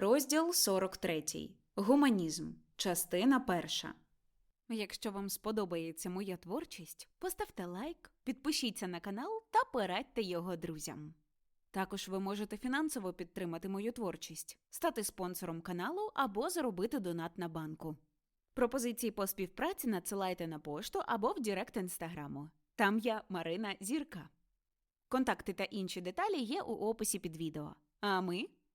Розділ 43. Гуманізм. Частина перша. Якщо вам сподобається моя творчість, поставте лайк, підпишіться на канал та порадьте його друзям. Також ви можете фінансово підтримати мою творчість, стати спонсором каналу або зробити донат на банку. Пропозиції по співпраці надсилайте на пошту або в Директ інстаграму. Там я Марина Зірка. Контакти та інші деталі є у описі під відео. А ми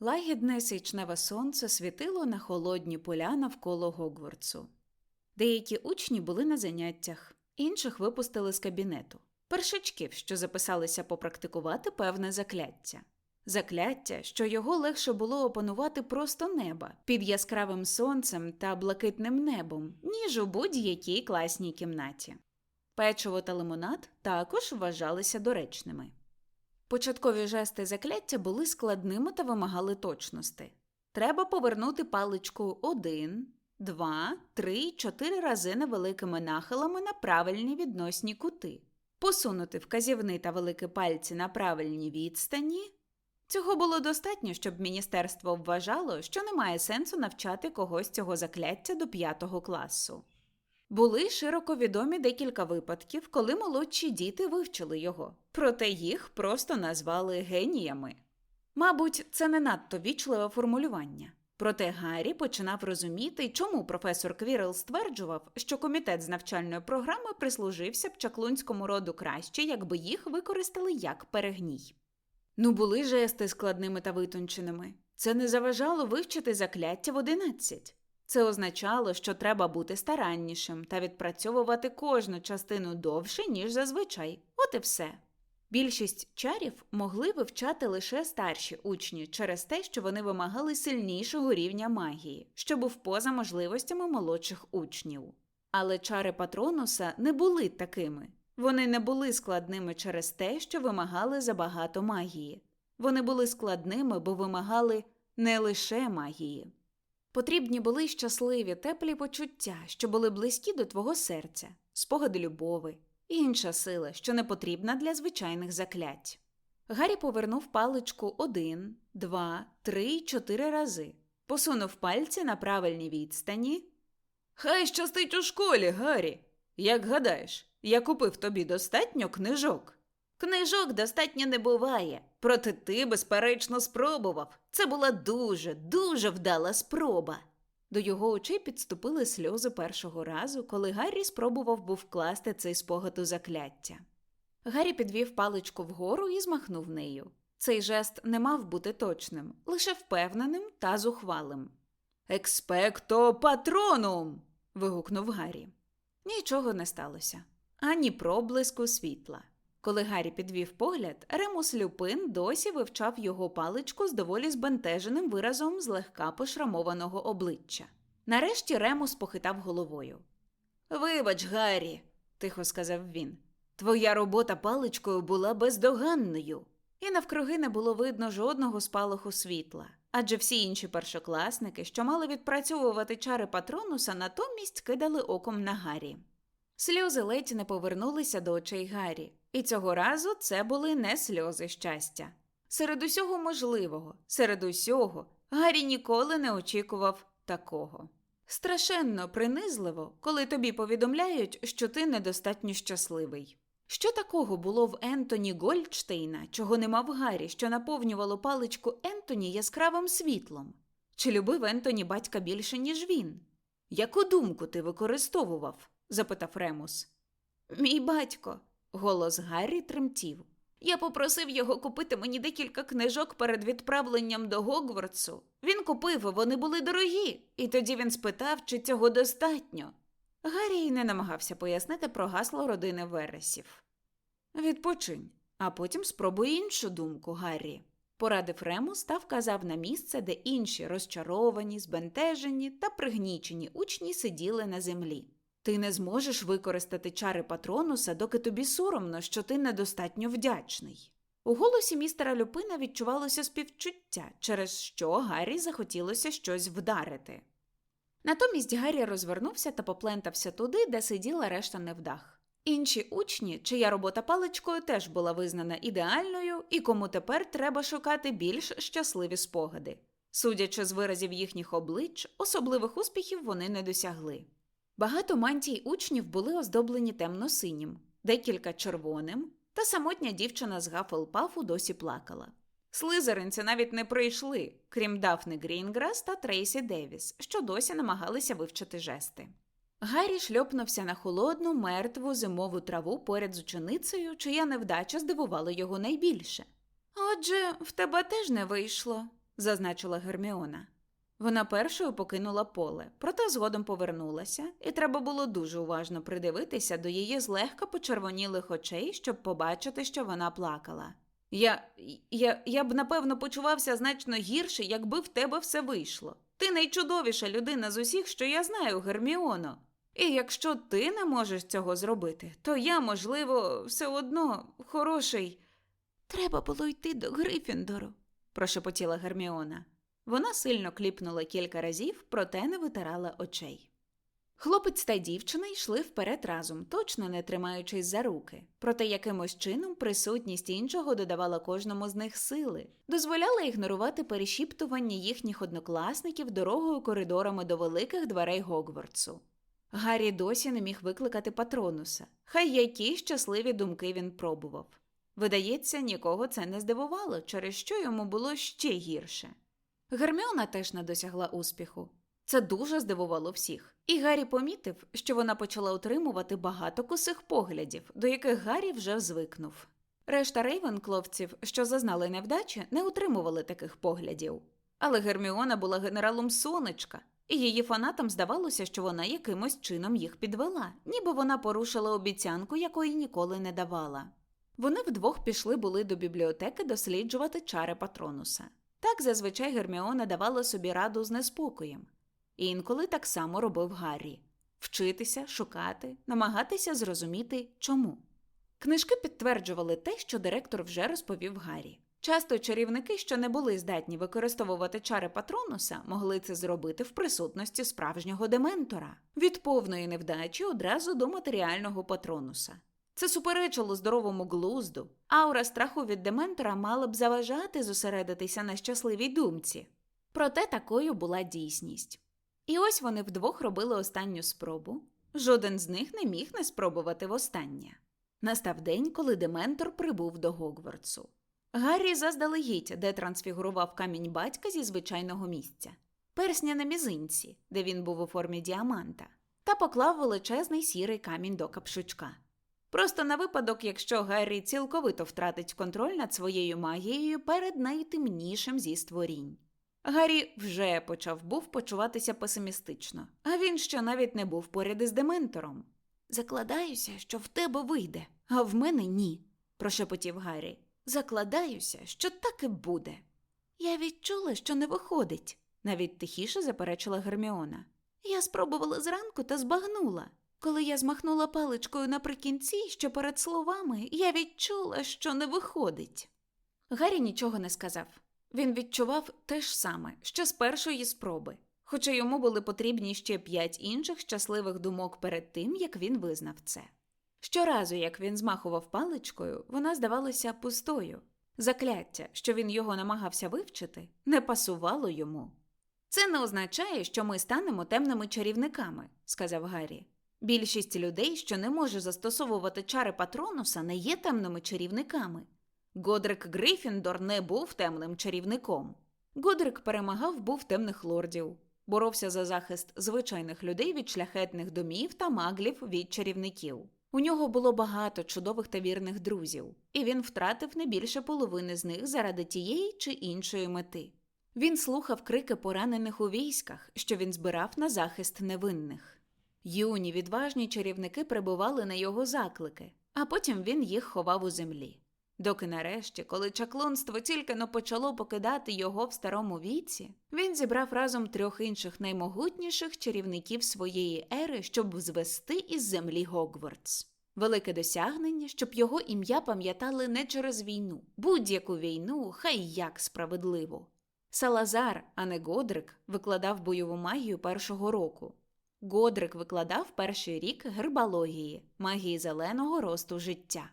Лагідне січневе сонце світило на холодні поля навколо Гогвардсу. Деякі учні були на заняттях, інших випустили з кабінету. Першачків, що записалися попрактикувати певне закляття. Закляття, що його легше було опанувати просто неба під яскравим сонцем та блакитним небом, ніж у будь-якій класній кімнаті. Печиво та лимонад також вважалися доречними. Початкові жести закляття були складними та вимагали точності. Треба повернути паличку один, два, три, чотири рази невеликими нахилами на правильні відносні кути, посунути вказівний та великі пальці на правильній відстані. Цього було достатньо, щоб міністерство вважало, що немає сенсу навчати когось цього закляття до п'ятого класу. Були широко відомі декілька випадків, коли молодші діти вивчили його, проте їх просто назвали геніями. Мабуть, це не надто вічливе формулювання. Проте Гаррі починав розуміти, чому професор Квірел стверджував, що комітет з навчальної програми прислужився б чаклунському роду краще, якби їх використали як перегній. Ну, були жести складними та витонченими. Це не заважало вивчити закляття в одинадцять. Це означало, що треба бути стараннішим та відпрацьовувати кожну частину довше, ніж зазвичай. От і все. Більшість чарів могли вивчати лише старші учні через те, що вони вимагали сильнішого рівня магії, що був поза можливостями молодших учнів. Але чари патронуса не були такими. Вони не були складними через те, що вимагали забагато магії. Вони були складними, бо вимагали не лише магії. Потрібні були щасливі, теплі почуття, що були близькі до твого серця, спогади любови, і інша сила, що не потрібна для звичайних заклять. Гаррі повернув паличку один, два, три, чотири рази, посунув пальці на правильній відстані. Хай щастить у школі, Гаррі. Як гадаєш, я купив тобі достатньо книжок. Книжок достатньо не буває, проте ти, безперечно, спробував. Це була дуже, дуже вдала спроба. До його очей підступили сльози першого разу, коли Гаррі спробував був вкласти цей спогад у закляття. Гаррі підвів паличку вгору і змахнув нею. Цей жест не мав бути точним, лише впевненим та зухвалим. Експекто патронум. вигукнув Гаррі. Нічого не сталося ані проблиску світла. Коли Гаррі підвів погляд, Ремус Люпин досі вивчав його паличку з доволі збентеженим виразом злегка пошрамованого обличчя. Нарешті Ремус похитав головою. Вибач, Гаррі, тихо сказав він. Твоя робота паличкою була бездоганною, і навкруги не було видно жодного спалаху світла, адже всі інші першокласники, що мали відпрацьовувати чари патронуса, натомість кидали оком на Гаррі. Сльози ледь не повернулися до очей Гаррі, і цього разу це були не сльози щастя. Серед усього можливого, серед усього, Гаррі ніколи не очікував такого. Страшенно принизливо, коли тобі повідомляють, що ти недостатньо щасливий. Що такого було в Ентоні Гольдштейна, чого не мав Гаррі, що наповнювало паличку Ентоні яскравим світлом? Чи любив Ентоні батька більше, ніж він? Яку думку ти використовував? запитав Ремус. Мій батько, голос Гаррі тремтів. Я попросив його купити мені декілька книжок перед відправленням до Гогвардсу. Він купив, вони були дорогі, і тоді він спитав, чи цього достатньо. Гаррі й не намагався пояснити про гасло родини Вересів. Відпочинь, а потім спробуй іншу думку, Гаррі. порадив Ремус та вказав на місце, де інші розчаровані, збентежені та пригнічені учні сиділи на землі. Ти не зможеш використати чари патронуса, доки тобі соромно, що ти недостатньо вдячний. У голосі містера Люпина відчувалося співчуття, через що Гаррі захотілося щось вдарити. Натомість Гаррі розвернувся та поплентався туди, де сиділа решта невдах. Інші учні, чия робота паличкою теж була визнана ідеальною, і кому тепер треба шукати більш щасливі спогади. Судячи з виразів їхніх облич, особливих успіхів вони не досягли. Багато мантій учнів були оздоблені темно-синім, декілька червоним, та самотня дівчина з Гафелпафу досі плакала. Слизеринці навіть не прийшли, крім Дафни Грінграс та Трейсі Девіс, що досі намагалися вивчити жести. Гаррі шльопнувся на холодну, мертву зимову траву поряд з ученицею, чия невдача здивувала його найбільше. Отже, в тебе теж не вийшло, зазначила Герміона. Вона першою покинула поле, проте згодом повернулася, і треба було дуже уважно придивитися до її злегка почервонілих очей, щоб побачити, що вона плакала. Я, я, я б напевно почувався значно гірше, якби в тебе все вийшло. Ти найчудовіша людина з усіх, що я знаю, Герміоно. І якщо ти не можеш цього зробити, то я, можливо, все одно хороший. Треба було йти до Грифіндору, прошепотіла Герміона. Вона сильно кліпнула кілька разів, проте не витирала очей. Хлопець та дівчина йшли вперед разом, точно не тримаючись за руки, проте якимось чином присутність іншого додавала кожному з них сили, дозволяла ігнорувати перешіптування їхніх однокласників дорогою коридорами до великих дверей Гогвартсу. Гаррі досі не міг викликати патронуса, хай які щасливі думки він пробував. Видається, нікого це не здивувало, через що йому було ще гірше. Герміона теж не досягла успіху. Це дуже здивувало всіх, і Гаррі помітив, що вона почала отримувати багато косих поглядів, до яких Гаррі вже звикнув. Решта рейвенкловців, що зазнали невдачі, не утримували таких поглядів. Але Герміона була генералом сонечка, і її фанатам здавалося, що вона якимось чином їх підвела, ніби вона порушила обіцянку, якої ніколи не давала. Вони вдвох пішли були до бібліотеки досліджувати чари патронуса. Так зазвичай Герміона давала собі раду з неспокоєм. І інколи так само робив Гаррі вчитися, шукати, намагатися зрозуміти, чому. Книжки підтверджували те, що директор вже розповів Гаррі. Часто чарівники, що не були здатні використовувати чари патронуса, могли це зробити в присутності справжнього дементора від повної невдачі одразу до матеріального патронуса. Це суперечило здоровому глузду. Аура страху від дементора мала б заважати зосередитися на щасливій думці. Проте такою була дійсність. І ось вони вдвох робили останню спробу. Жоден з них не міг не спробувати востаннє. Настав день, коли Дементор прибув до Гогвартсу. Гаррі заздалегідь, де трансфігурував камінь батька зі звичайного місця, персня на мізинці, де він був у формі діаманта, та поклав величезний сірий камінь до капшучка. Просто на випадок, якщо Гаррі цілковито втратить контроль над своєю магією перед найтемнішим зі створінь. Гаррі вже почав був почуватися песимістично, а він ще навіть не був поряд із дементором. Закладаюся, що в тебе вийде, а в мене ні, прошепотів Гаррі. Закладаюся, що так і буде. Я відчула, що не виходить, навіть тихіше заперечила Герміона. Я спробувала зранку та збагнула. Коли я змахнула паличкою наприкінці, що перед словами, я відчула, що не виходить. Гаррі нічого не сказав. Він відчував те ж саме, що з першої спроби, хоча йому були потрібні ще п'ять інших щасливих думок перед тим, як він визнав це. Щоразу, як він змахував паличкою, вона здавалася пустою. Закляття, що він його намагався вивчити, не пасувало йому. Це не означає, що ми станемо темними чарівниками, сказав Гаррі. Більшість людей, що не може застосовувати чари патронуса, не є темними чарівниками. Годрик Грифіндор не був темним чарівником. Годрик перемагав був темних лордів, боровся за захист звичайних людей від шляхетних домів та маглів від чарівників. У нього було багато чудових та вірних друзів, і він втратив не більше половини з них заради тієї чи іншої мети. Він слухав крики поранених у військах, що він збирав на захист невинних. Юні відважні чарівники прибували на його заклики, а потім він їх ховав у землі. Доки нарешті, коли чаклунство тільки но почало покидати його в старому віці, він зібрав разом трьох інших наймогутніших чарівників своєї ери, щоб звести із землі Гогвартс. Велике досягнення, щоб його ім'я пам'ятали не через війну, будь-яку війну, хай як справедливо. Салазар, а не Годрик, викладав бойову магію першого року. Годрик викладав перший рік гербалогії, магії зеленого росту життя.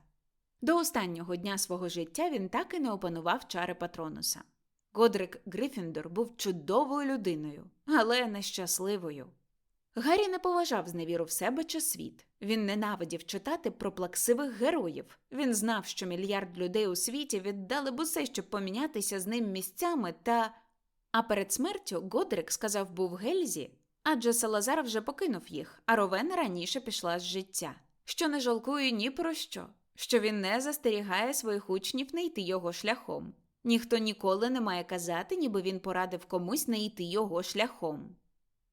До останнього дня свого життя він так і не опанував чари Патронуса. Годрик Грифіндор був чудовою людиною, але нещасливою. Гаррі не поважав зневіру в себе чи світ. Він ненавидів читати про плаксивих героїв. Він знав, що мільярд людей у світі віддали б усе, щоб помінятися з ним місцями та. А перед смертю Годрик сказав був Гельзі, адже Салазар вже покинув їх, а Ровен раніше пішла з життя, що не жалкує ні про що, що він не застерігає своїх учнів не йти його шляхом. Ніхто ніколи не має казати, ніби він порадив комусь не йти його шляхом.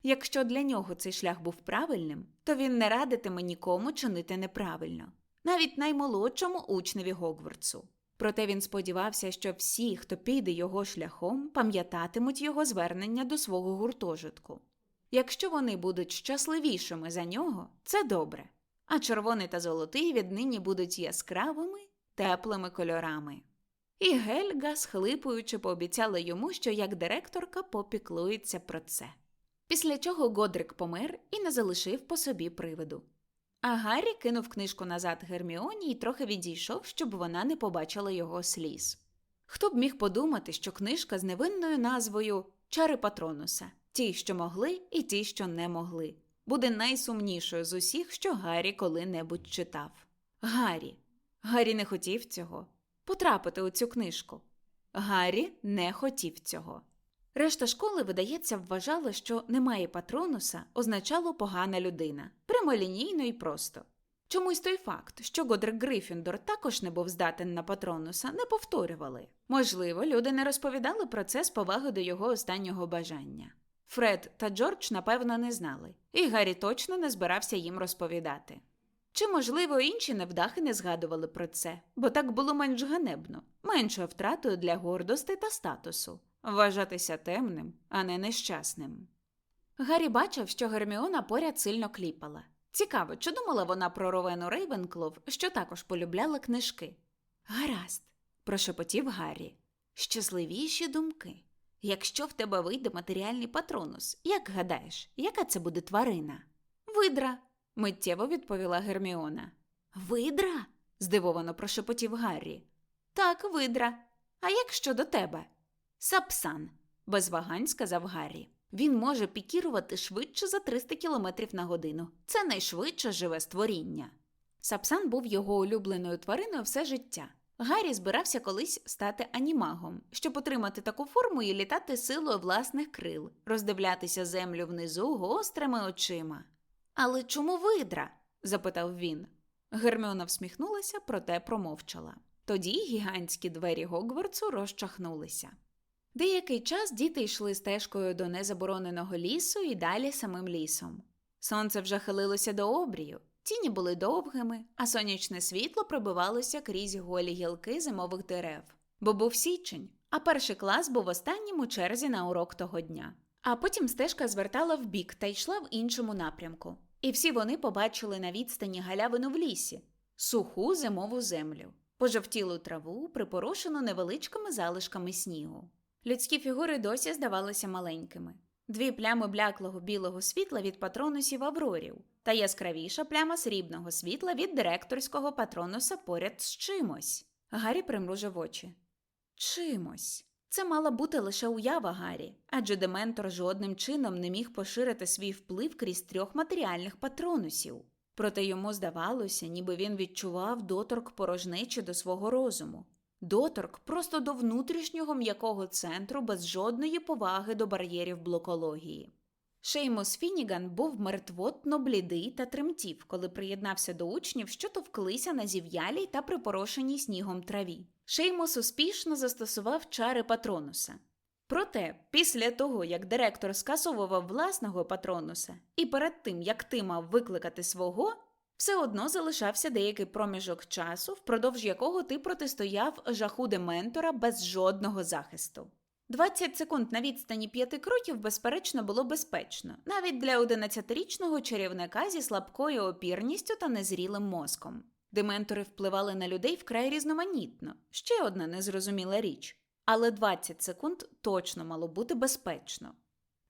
Якщо для нього цей шлях був правильним, то він не радитиме нікому чинити неправильно, навіть наймолодшому учневі Гогвартсу. Проте він сподівався, що всі, хто піде його шляхом, пам'ятатимуть його звернення до свого гуртожитку. Якщо вони будуть щасливішими за нього, це добре, а червоний та золотий віднині будуть яскравими, теплими кольорами. І Гельга, схлипуючи, пообіцяла йому, що як директорка попіклується про це. Після чого Годрик помер і не залишив по собі привиду. А Гаррі кинув книжку назад Герміоні і трохи відійшов, щоб вона не побачила його сліз. Хто б міг подумати, що книжка з невинною назвою Чари Патронуса ті, що могли, і ті, що не могли, буде найсумнішою з усіх, що Гаррі коли-небудь читав. Гаррі. Гаррі не хотів цього потрапити у цю книжку. Гаррі не хотів цього. Решта школи, видається, вважала, що немає патронуса означало погана людина, прямолінійно і просто. Чомусь той факт, що Годрик Грифіндор також не був здатен на патронуса, не повторювали. Можливо, люди не розповідали про це з поваги до його останнього бажання. Фред та Джордж, напевно, не знали, і Гаррі точно не збирався їм розповідати. Чи, можливо, інші невдахи не згадували про це, бо так було менш ганебно, меншою втратою для гордості та статусу вважатися темним, а не нещасним. Гаррі бачив, що Герміона поряд сильно кліпала. Цікаво, чи думала вона про Ровену Рейвенклов, що також полюбляла книжки? Гаразд, прошепотів Гаррі. Щасливіші думки. Якщо в тебе вийде матеріальний патронус, як гадаєш, яка це буде тварина? Видра, миттєво відповіла Герміона. Видра? здивовано прошепотів Гаррі. Так, видра. А як щодо тебе? Сапсан, без вагань сказав Гаррі. Він може пікірувати швидше за 300 км на годину. Це найшвидше живе створіння. Сапсан був його улюбленою твариною все життя. Гаррі збирався колись стати анімагом, щоб отримати таку форму і літати силою власних крил, роздивлятися землю внизу гострими очима. Але чому видра? запитав він. Герміона всміхнулася, проте промовчала. Тоді гігантські двері Гогвартсу розчахнулися. Деякий час діти йшли стежкою до незабороненого лісу і далі самим лісом. Сонце вже хилилося до обрію, тіні були довгими, а сонячне світло пробивалося крізь голі гілки зимових дерев. Бо був січень, а перший клас був останнім у черзі на урок того дня. А потім стежка звертала вбік та йшла в іншому напрямку. І всі вони побачили на відстані галявину в лісі, суху зимову землю, пожовтілу траву, припорошену невеличкими залишками снігу. Людські фігури досі здавалися маленькими. Дві плями бляклого білого світла від патронусів аврорів та яскравіша пляма срібного світла від директорського патронуса поряд з чимось. Гаррі примружив очі. Чимось. Це мала бути лише уява Гаррі, адже Дементор жодним чином не міг поширити свій вплив крізь трьох матеріальних патронусів. Проте йому здавалося, ніби він відчував доторк порожнечі до свого розуму, доторк просто до внутрішнього м'якого центру без жодної поваги до бар'єрів блокології. Шеймус Фініган був мертвотно блідий та тремтів, коли приєднався до учнів, що товклися на зів'ялій та припорошеній снігом траві. Шеймус успішно застосував чари патронуса. Проте, після того, як директор скасовував власного патронуса, і перед тим, як ти мав викликати свого, Все одно залишався деякий проміжок часу, впродовж якого ти протистояв жаху дементора без жодного захисту. 20 секунд на відстані п'яти кроків, безперечно, було безпечно, навіть для 11-річного чарівника зі слабкою опірністю та незрілим мозком. Дементори впливали на людей вкрай різноманітно. Ще одна незрозуміла річ. Але 20 секунд точно мало бути безпечно.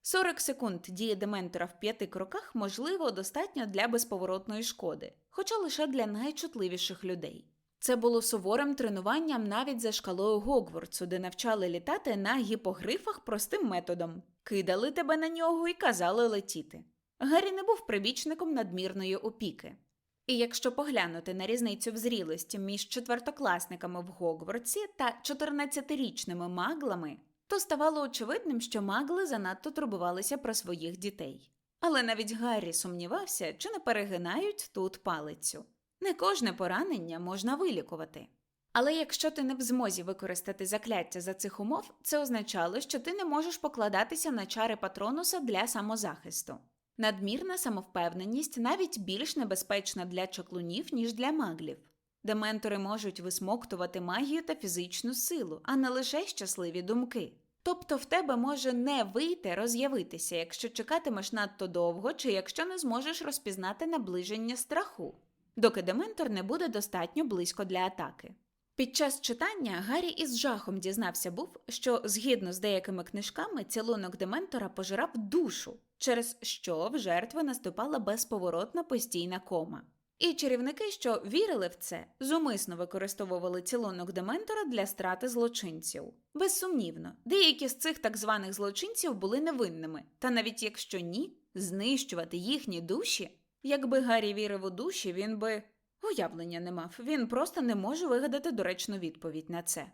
40 секунд дії дементора в п'яти кроках, можливо, достатньо для безповоротної шкоди, хоча лише для найчутливіших людей. Це було суворим тренуванням навіть за шкалою Гогвардсу, де навчали літати на гіпогрифах простим методом кидали тебе на нього і казали летіти. Гаррі не був прибічником надмірної опіки. І якщо поглянути на різницю в зрілості між четвертокласниками в Гогвардсі та 14-річними маглами, то ставало очевидним, що магли занадто турбувалися про своїх дітей. Але навіть Гаррі сумнівався, чи не перегинають тут палицю. Не кожне поранення можна вилікувати. Але якщо ти не в змозі використати закляття за цих умов, це означало, що ти не можеш покладатися на чари патронуса для самозахисту. Надмірна самовпевненість навіть більш небезпечна для чаклунів, ніж для маглів. Дементори можуть висмоктувати магію та фізичну силу, а не лише щасливі думки. Тобто в тебе може не вийти роз'явитися, якщо чекатимеш надто довго, чи якщо не зможеш розпізнати наближення страху, доки дементор не буде достатньо близько для атаки. Під час читання Гаррі із жахом дізнався був, що згідно з деякими книжками цілунок дементора пожирав душу, через що в жертви наступала безповоротна постійна кома. І чарівники, що вірили в це, зумисно використовували цілунок дементора для страти злочинців. Безсумнівно, деякі з цих так званих злочинців були невинними, та навіть якщо ні, знищувати їхні душі. Якби Гаррі вірив у душі, він би уявлення не мав. Він просто не може вигадати доречну відповідь на це.